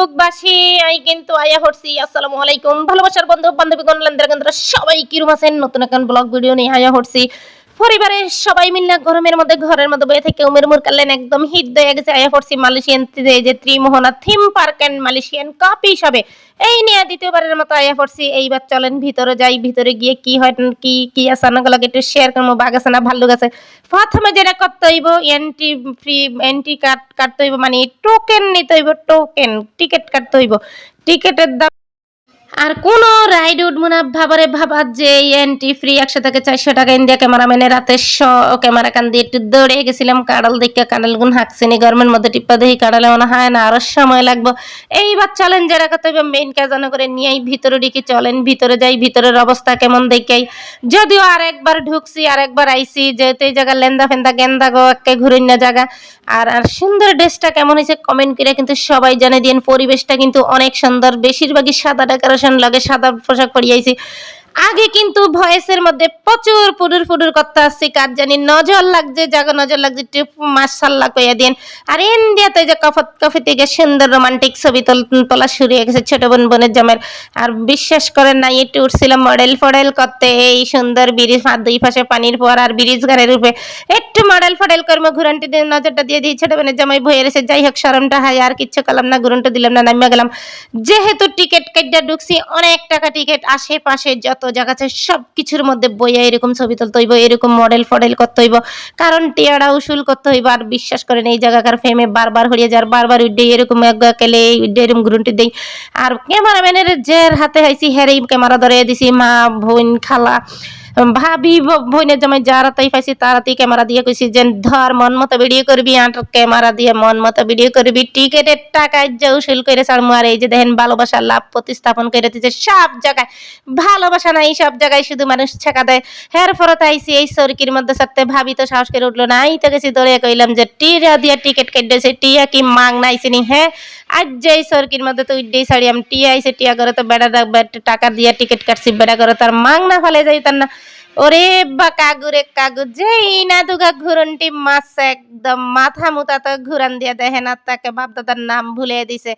দেশবাসী আমি কিন্তু আয়া হরছি। আসসালামু আলাইকুম। ভালোবাসার বন্ধু, বান্ধবী, গণলেন্দ্রা সবাই কিরম আছেন? নতুন একটা ব্লগ ভিডিও নিয়ে আয়া হরছি। পরিবারের সবাই মিলে গরমের মধ্যে, ঘরের মধ্যে বয়ে থেকে উমের মুর কালেন একদম হিট হয়ে গেছে। আয়া পড়ছি মালয়েশিয়ান যে Trimohona, theme park and Malaysian cup হিসাবে এই নিয়ে দ্বিতীয়বারের মতো আয়া পড়ছি। এইবার চলেন ভিতরে যাই, ভিতরে গিয়ে কি হয়, কি কি আছে নাগুলোকে একটু শেয়ার করব। বাঘ আছে না, ভাল্লুক আছে। প্রথমে যেটা করতে হইব এন্ট্রি ফ্রি এন্ট্রি কার্ড কাটতে হইব মানে টোকেন নিতে হইব টোকেন টিকিট কাটতে হইব। টিকিটের দাম আর কোন রাইড উঠবো না, ভাবারে ভাবা যে এন্ট্রি ফ্রি একশো থেকে চারশো টাকা ইন্ডিয়া ক্যামেরাম্যানে রাতে শ ক্যামেরা কান দিয়ে একটু দৌড়ে গেছিলাম, কাডাল দেখে কাডাল গুন হাঁকছিনি, গরমের মধ্যে টিপ্পা দেখি কাডালে মনে হয় না আরও সময় লাগবো। এইবার চলেন যারা কত মেইন কাজ করে নিয়েই ভিতরে ঢুকি, চলেন ভিতরে যাই, ভিতরের অবস্থা কেমন দেখাই। যদিও আর একবার ঢুকছি, আর একবার আইসি যেহেতু এই জায়গা লেন্দা ফেন্দা গেন্দা গো, একে না জায়গা। আর আর সুন্দর ড্রেসটা কেমন হয়েছে কমেন্ট করে কিন্তু সবাই জানে দিন পরিবেশটা কিন্তু অনেক সুন্দর। বেশিরভাগই সাদা ডেকোরেশন লাগে সাদা পোশাক পরিয়াইছি আগে কিন্তু ভয়েসের মধ্যে প্রচুর পুডুর ফুডুর করতে আসছি কার জানি নজর লাগছে, জাগো নজর লাগছে, একটু মাসাল্লাহ কইয়া দিন আর ইন্ডিয়াতে যে কফত কফি থেকে সুন্দর রোমান্টিক ছবি তোলা শুরু হয়ে গেছে ছোট বোন বোনের জামের আর বিশ্বাস করেন না একটু উঠছিলাম মডেল ফডেল করতে, এই সুন্দর ব্রিজ দুই পাশে পানির পর আর ব্রিজ ঘরের উপরে একটু মডেল ফডেল কর্ম, ঘুরানটি দিয়ে নজরটা দিয়ে দিই, ছোট বোনের জামাই ভয়ে রয়েছে। যাই হোক সরমটা হাই আর কিচ্ছু করলাম না, ঘুরনটা দিলাম না, নামিয়া গেলাম। যেহেতু টিকিট কাটিয়া ঢুকছি, অনেক টাকা টিকিট, আশেপাশে যত জায়গা আছে সব কিছুর মধ্যে বইয়া এরকম ছবি তুলতে হইব, এরকম মডেল ফডেল করতে হইব। কারণ টিয়ারা উসুল করতে হইব আর বিশ্বাস করেন এই জায়গাকার ফেমে বারবার হরিয়ে যার, বারবার উড্ডে এরকম কেলে উড্ডে এরকম গ্রুন্টি দেয় আর ক্যামেরাম্যানের জের হাতে হাইছি, হেরেই ক্যামেরা ধরে দিছি, মা, বোন, খালা। ভাবি বোনের জামাই যারা তাই পাইছি তারাতেই ক্যামেরা দিয়ে কইছি যে ধর মন মতো ভিডিও করবি আর ক্যামেরা দিয়ে মন মতো ভিডিও করবি, টিকেটের টাকায় যে করে ছাড়মু আর এই যে দেখেন ভালোবাসার লাভ প্রতিস্থাপন করে দিচ্ছে সব জায়গায়। ভালোবাসা নাই সব জায়গায় শুধু মানুষ ছেকা দেয়। হের ফরত আইসি এই সরকির মধ্যে সাথে ভাবি তো সাহস করে উঠল না। আই তো গেছি দৌড়ে কইলাম যে, টিয়া দিয়ে টিকিট কেটেছে টিয়া কি মাং নাইছিনি হ্যাঁ আজ যে সরকির মধ্যে তো উড্ডেই ছাড়ি, আমি টিয়া আইসে টিয়া করে তো বেড়া টাকা দিয়ে টিকিট কাটছি, বেড়া করে তার মাং না ফলে যাই তার না। ওরে বা কাগুরে কাগু, যেই না দুগা ঘুরনটি মাছ, একদম মাথা মুতা তো ঘুরান দিয়ে দেহে না, তাকে বাপ দাদার নাম ভুলে দিছে।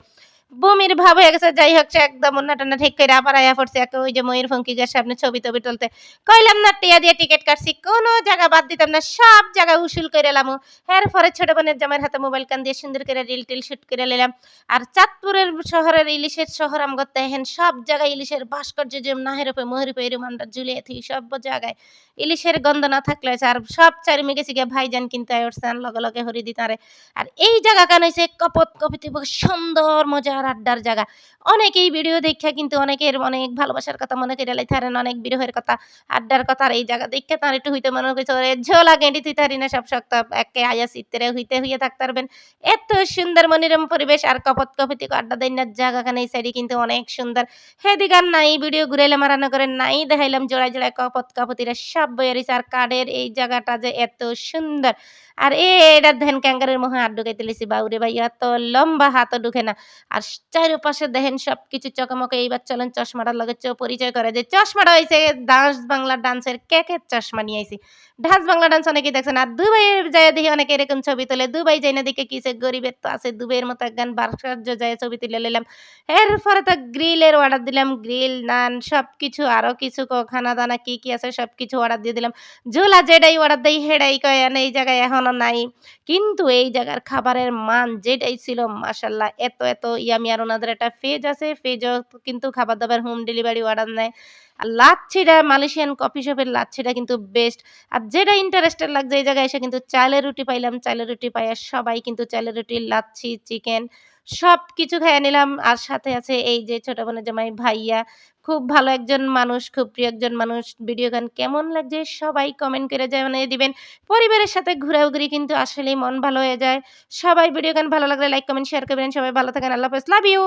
বমির ভাব হয়ে গেছে, যাই হোক একদম অন্যটা উন্নাটানা ঠিক করে আবার আয়া পড়ছে। একে ওই যে ময়ূর ফঙ্কি গেছে আপনি ছবি টবি তুলতে। কইলাম, না, টিয়া দিয়ে টিকিট কাটছি, কোনো জায়গা বাদ দিতাম না, সব জায়গা উসুল করে এলাম এর পরে ছোট বোনের জামাইয়ের হাতে মোবাইল কান দিয়ে সুন্দর করে রিল টিল শুট করে নিলাম। আর চাঁদপুরের শহরের ইলিশের শহর আমগত হেন সব জায়গায় ইলিশের ভাস্কর্য যে নাহের উপরে মহের উপরে, এরম আমরা ঝুলিয়ে থি সব জায়গায়। ইলিশের গন্ধ না থাকলে আর সব চারিমে গেছি গিয়ে ভাইজান কিনতে আসছেন লগে লগে হরি দিতারে আর এই জায়গা কেন হয়েছে কপত কপিতে সুন্দর মজা। আর আড্ডার জায়গা। অনেকেই ভিডিও দেখা কিন্তু অনেকের অনেক ভালোবাসার কথা মনে করে লাই থারেন অনেক বিরহের কথা, আড্ডার কথা আর এই জায়গা দেখে তার একটু হইতে মনে করছে ওরে ঝোলা গেঁডি, তুই তারি না সব শক্ত, একে আয়া চিত্রে হইতে হইয়ে থাকতে পারবেন। এত সুন্দর মনোরম পরিবেশ আর কপত কপিতে আড্ডা দেন না, জায়গাখানে এই সাইডে কিন্তু অনেক সুন্দর। হেদিক আর নাই ভিডিও ঘুরাইলে মারানো করে নাই, দেখাইলাম জোড়ায় জোড়ায় কপত কপতিরা সব বইয়ের আর কাঠের এই জায়গাটা যে এত সুন্দর। আর এটা ধ্যান ক্যাঙ্গারের মহে হাত ঢুকাইতে লিছি, বাউরে ভাই এত লম্বা হাতও ঢুকে না। আর চারিপাশে দেখেন সব কিছু চকমকে এইবার চলেন চশমাটার লগে পরিচয় করে যে, চশমাটা হয়েছে ডান্স বাংলা ডান্সের কে কে চশমা নিয়ে আইছি। ডান্স বাংলা ডান্স অনেকে দেখছেন, আর দুবাই যায় দেখি অনেকে এরকম ছবি তোলে, দুবাই যাই না দেখে কিসে গরিবের তো আছে, দুবাইয়ের মতো একগান বার্সার্য যায় ছবি তুলে নিলাম। এরপরে তো গ্রিলের অর্ডার দিলাম, গ্রিল, নান সব কিছু আরও কিছু খানা দানা কি কি আছে সব কিছু অর্ডার দিয়ে দিলাম। ঝোলা যেটাই অর্ডার দেয় হেডাই কয় এই জায়গায় এখনও নাই। কিন্তু এই জায়গার খাবারের মান যেটাই ছিল মাসাল্লাহ এত এত, ইয়ামি আর ওনাদের একটা ফেজ আছে ফেজও কিন্তু খাবার দাবার হোম ডেলিভারি অর্ডার নেয়। আর লাচ্ছিটা মালয়েশিয়ান কফি শপের লাচ্ছিটা কিন্তু বেস্ট আর যেটা ইন্টারেস্টেড লাগছে এই জায়গায় এসে কিন্তু চালের রুটি পাইলাম। চালের রুটি পাইয়া সবাই কিন্তু চালের রুটি লাচ্ছি চিকেন সব কিছু খেয়ে নিলাম। আর সাথে আছে এই যে ছোট বোনের জামাই ভাইয়া। খুব ভালো একজন মানুষ, খুব প্রিয় একজন মানুষ। ভিডিও গান কেমন লাগছে সবাই কমেন্ট করে যায় মানে দিবেন। পরিবারের সাথে ঘোরাঘুরি কিন্তু আসলেই মন ভালো হয়ে যায়। সবাই ভিডিও গান ভালো লাগলে লাইক কমেন্ট শেয়ার করবেন। সবাই ভালো থাকেন। আল্লাহ হাফেজ। Love you